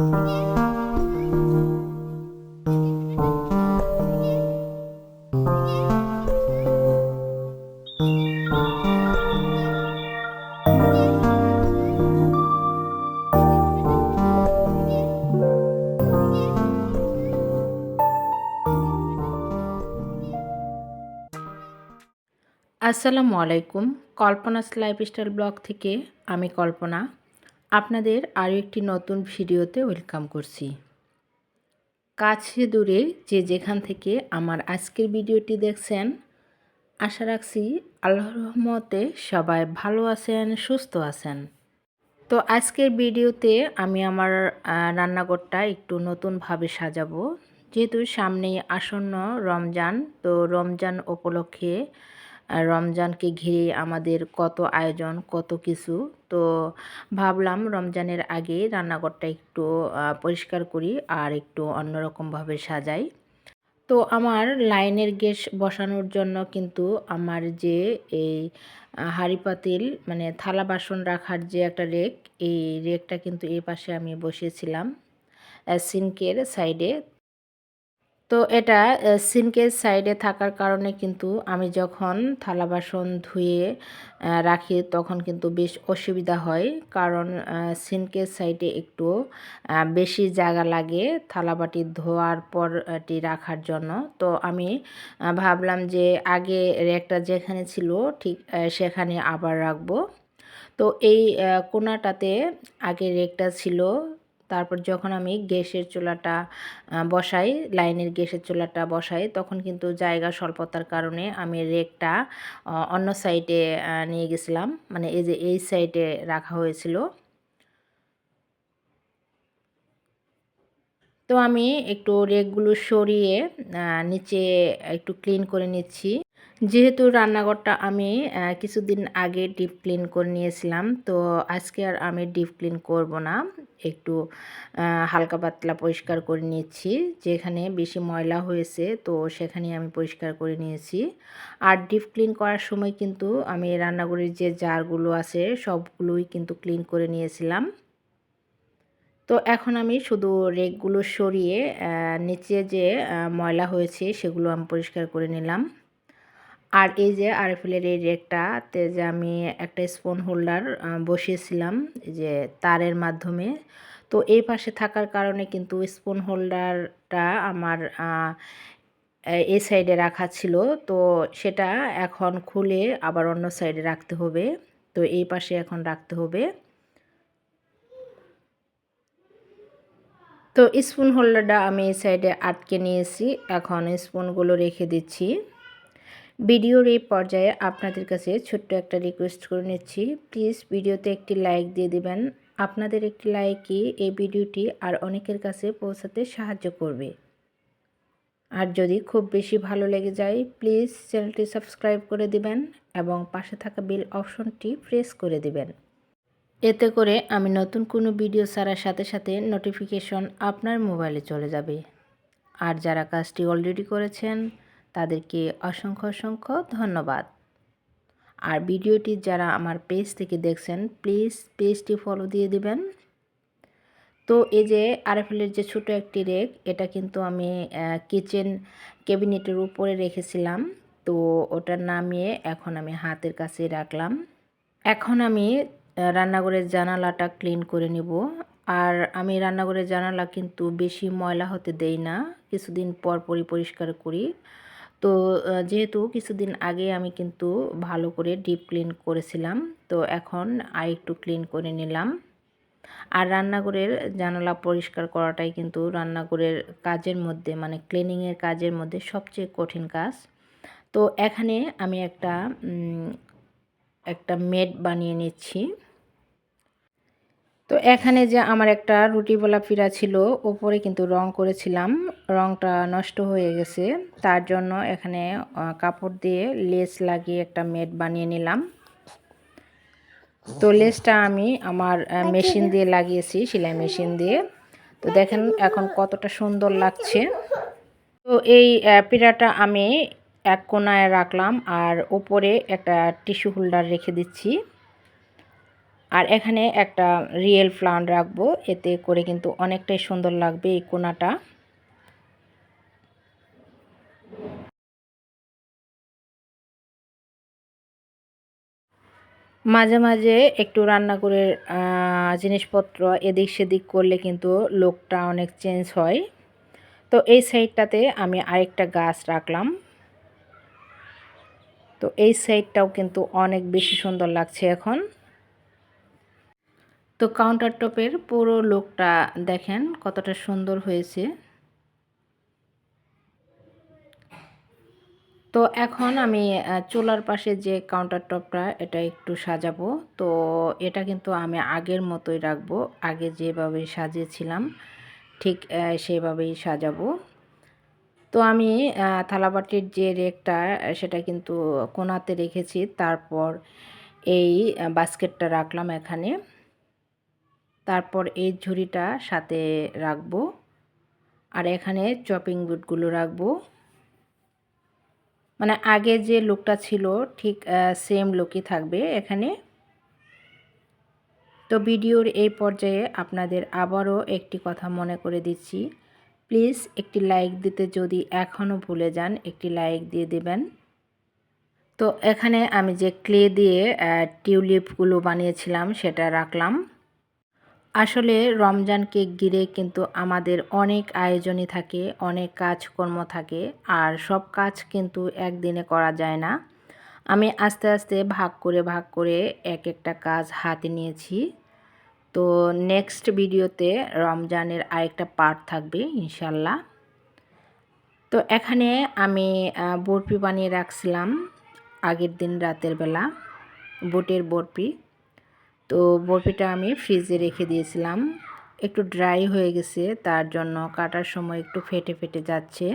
আসসালামু আলাইকুম। কল্পনাস lifestyle blog থেকে আমি কল্পনা। আপনাদের আরও একটি নতুন ভিডিওতে ওয়েলকাম করছি। কাছে দূরে যে যেখান থেকে আমার আজকের ভিডিওটি দেখছেন, আশা রাখছি আল্লাহর রহমতে সবাই ভালো আছেন, সুস্থ আছেন। তো আজকের ভিডিওতে আমি আমার রান্নাঘরটা একটু নতুনভাবে সাজাবো। যেহেতু সামনেই আসন্ন রমজান, তো রমজান উপলক্ষে রমজানকে ঘিরে আমাদের কত আয়োজন কত কিছু। তো ভাবলাম রমজানের আগে রান্নাঘরটা একটু পরিষ্কার করি আর একটু অন্যরকমভাবে সাজাই। তো আমার লাইনের গ্যাস বসানোর জন্য কিন্তু আমার যে এই আহ, হাঁড়ি পাতিল মানে থালা বাসন রাখার যে একটা রেক এই রেকটা কিন্তু এই পাশে আমি বসিয়েছিলাম। সিঙ্কের সাইডে। তো এটা আহ, সিঙ্কের সাইডে থাকার কারণে কিন্তু আমি যখন থালা বাসন ধুয়ে রাখি তখন কিন্তু বেশ অসুবিধা হয়। কারণ আহ, সিঙ্কের সাইডে একটু বেশি জায়গা লাগে থালাবাটি ধোয়ার পর এটি রাখার জন্য। তো আমি ভাবলাম যে আগে র্যাকটা যেখানে ছিল ঠিক সেখানে আবার রাখব। তো এই কোনাটাতে আগে রেকটা ছিল তারপর যখন আমি গ্যাসের চুলাটা বসাই, লাইনের গ্যাসের চুলাটা বসাই, তখন কিন্তু জায়গা স্বল্পতার কারণে আমি রেকটা অন্য সাইডে নিয়ে গেছিলাম। মানে এই যে এই সাইডে রাখা হয়েছিল। তো আমি একটু রেকগুলো সরিয়ে নিচে একটু ক্লিন করে নিচ্ছি। যেহেতু রান্নাঘরটা আমি কিছুদিন আগে ডিপ ক্লিন করে নিয়েছিলাম, তো আজকে আর আমি ডিপ ক্লিন করব না। একটু হালকা পাতলা পরিষ্কার করে নিয়েছি, যেখানে বেশি ময়লা হয়েছে, তো সেখানে আমি পরিষ্কার করে নিয়েছি। আর ডিপ ক্লিন করার সময় কিন্তু আমি রান্নাঘরের যে জারগুলো আছে, সবগুলোই কিন্তু ক্লিন করে নিয়েছিলাম। তো এখন আমি শুধু রেকগুলো সরিয়ে নিচে যে ময়লা হয়েছে, সেগুলো আমি পরিষ্কার করে নিলাম। আর এই যে আরএফএলের এই রেকটাতে যে আমি একটা স্পুন হোল্ডার বসিয়েছিলাম যে তারের মাধ্যমে। তো এই পাশে থাকার কারণে কিন্তু স্পুন হোল্ডারটা আমার এই সাইডে রাখা ছিল। তো সেটা এখন খুলে আবার অন্য সাইডে রাখতে হবে। তো এই পাশে এখন রাখতে হবে। তো স্পুন হোল্ডারটা আমি এই সাইডে আটকে নিয়েছি। এখন স্পুনগুলো রেখে দিচ্ছি। ভিডিওর এই পর্যায়ে আপনাদের কাছে ছোট্ট একটা রিকোয়েস্ট করে নিচ্ছি। প্লিজ ভিডিওতে একটি লাইক দিয়ে দিবেন। আপনাদের একটি লাইকই এই ভিডিওটি আর অনেকের কাছে পৌঁছাতে সাহায্য করবে। আর যদি খুব বেশি ভালো লেগে যায় প্লিজ চ্যানেলটি সাবস্ক্রাইব করে দিবেন এবং পাশে থাকা বেল অপশনটি প্রেস করে দিবেন। এতে করে আমি নতুন কোনো ভিডিও ছাড়ার সাথে সাথে নোটিফিকেশন আপনার মোবাইলে চলে যাবে। আর যারা কাজটি অলরেডি করেছেন তাদেরকে অসংখ্য অসংখ্য ধন্যবাদ। আর ভিডিওটি যারা আমার পেজ থেকে দেখছেন, প্লিজ পেজটি ফলো দিয়ে দিবেন। তো এই যে আরএফএলের যে ছোটো একটি রেক, এটা কিন্তু আমি কিচেন ক্যাবিনেটের উপরে রেখেছিলাম। তো ওটা নামিয়ে এখন আমি হাতের কাছে রাখলাম। এখন আমি রান্নাঘরের জানালাটা ক্লিন করে নিব। আর আমি রান্নাঘরের জানালা কিন্তু বেশি ময়লা হতে দেই না। কিছুদিন পর পরই পরিষ্কার করি। তো যেহেতু কিছুদিন আগে আমি কিন্তু ভালো করে ডিপ ক্লিন করেছিলাম, তো এখন আর একটু ক্লিন করে নিলাম। আর রান্নাঘরের জানালা পরিষ্কার করাটাই কিন্তু রান্নাঘরের কাজের মধ্যে মানে ক্লিনিংয়ের কাজের মধ্যে সবচেয়ে কঠিন কাজ। তো এখানে আমি একটা একটা মেড বানিয়ে নিচ্ছি। তো এখানে যে আমার একটা রুটিওয়ালা পিড়া ছিল ওপরে কিন্তু রং করেছিলাম। রংটা নষ্ট হয়ে গেছে। তার জন্য এখানে কাপড় দিয়ে লেস লাগিয়ে একটা মেট বানিয়ে নিলাম। তো লেসটা আমি আমার মেশিন দিয়ে লাগিয়েছি সেলাই মেশিন দিয়ে। তো দেখেন এখন কতটা সুন্দর লাগছে। তো এই পিড়াটা আমি এক কোনায় রাখলাম আর ওপরে একটা টিস্যু হোল্ডার রেখে দিচ্ছি। আর এখানে একটা রিয়েল প্লান্ট রাখব, এতে করে কিন্তু অনেকটাই সুন্দর লাগবে এই কোনাটা। মাঝে মাঝে একটু রান্না করে জিনিসপত্র এদিক সেদিক করলে কিন্তু লোকটা অনেক চেঞ্জ হয়। তো এই সাইডটাতে আমি আরেকটা গাছ রাখলাম। তো এই সাইডটাও কিন্তু অনেক বেশি সুন্দর লাগছে এখন। তো কাউন্টার টপের পুরো লোকটা দেখেন কতটা সুন্দর হয়েছে। তো এখন আমি চুলার পাশে যে কাউন্টার টপটা এটা একটু সাজাবো। তো এটা কিন্তু আমি আগের মতোই রাখব। আগে যেভাবে সাজিয়েছিলাম, ঠিক সেভাবেই সাজাবো। তো আমি থালাবাটির যে রেকটা, সেটা কিন্তু কোনাতে রেখেছি। তারপর এই বাস্কেটটা রাখলাম এখানে। তারপর এই ঝুড়িটা সাথে রাখব। আর এখানে চপিং বুটগুলো রাখব। মানে আগে যে লুকটা ছিল, ঠিক সেম লুকই থাকবে এখানে। তো ভিডিওর এই পর্যায়ে আপনাদের আবারও একটি কথা মনে করে দিচ্ছি। প্লিজ একটি লাইক দিতে যদি এখনও ভুলে যান, একটি লাইক দিয়ে দেবেন। তো এখানে আমি যে ক্লে দিয়ে টিউলিপগুলো বানিয়েছিলাম, সেটা রাখলাম। আসলে রমজানকে ঘিরে কিন্তু আমাদের অনেক আয়োজনই থাকে, অনেক কাজকর্ম থাকে, আর সব কাজ কিন্তু একদিনে করা যায় না। আমি আস্তে আস্তে ভাগ করে ভাগ করে এক একটা কাজ হাতে নিয়েছি। তো নেক্সট ভিডিওতে রমজানের আরেকটা পার্ট থাকবে, ইনশাল্লাহ। তো এখানে আমি বরফি বানিয়ে রাখছিলাম আগের দিন রাতের বেলা, বুটের বরফি। তো বরফিটা আমি ফ্রিজে রেখে দিয়েছিলাম। একটু ড্রাই হয়ে গেছে, তার জন্য কাটার সময় একটু ফেটে ফেটে যাচ্ছে।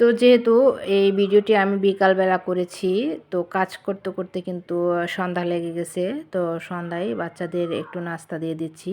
তো যেহেতু এই ভিডিওটি আমি বিকালবেলা করেছি, তো কাজ করতে করতে কিন্তু সন্ধ্যা লেগে গেছে, তো সন্ধ্যায় বাচ্চাদের একটু নাস্তা দিয়ে দিচ্ছি।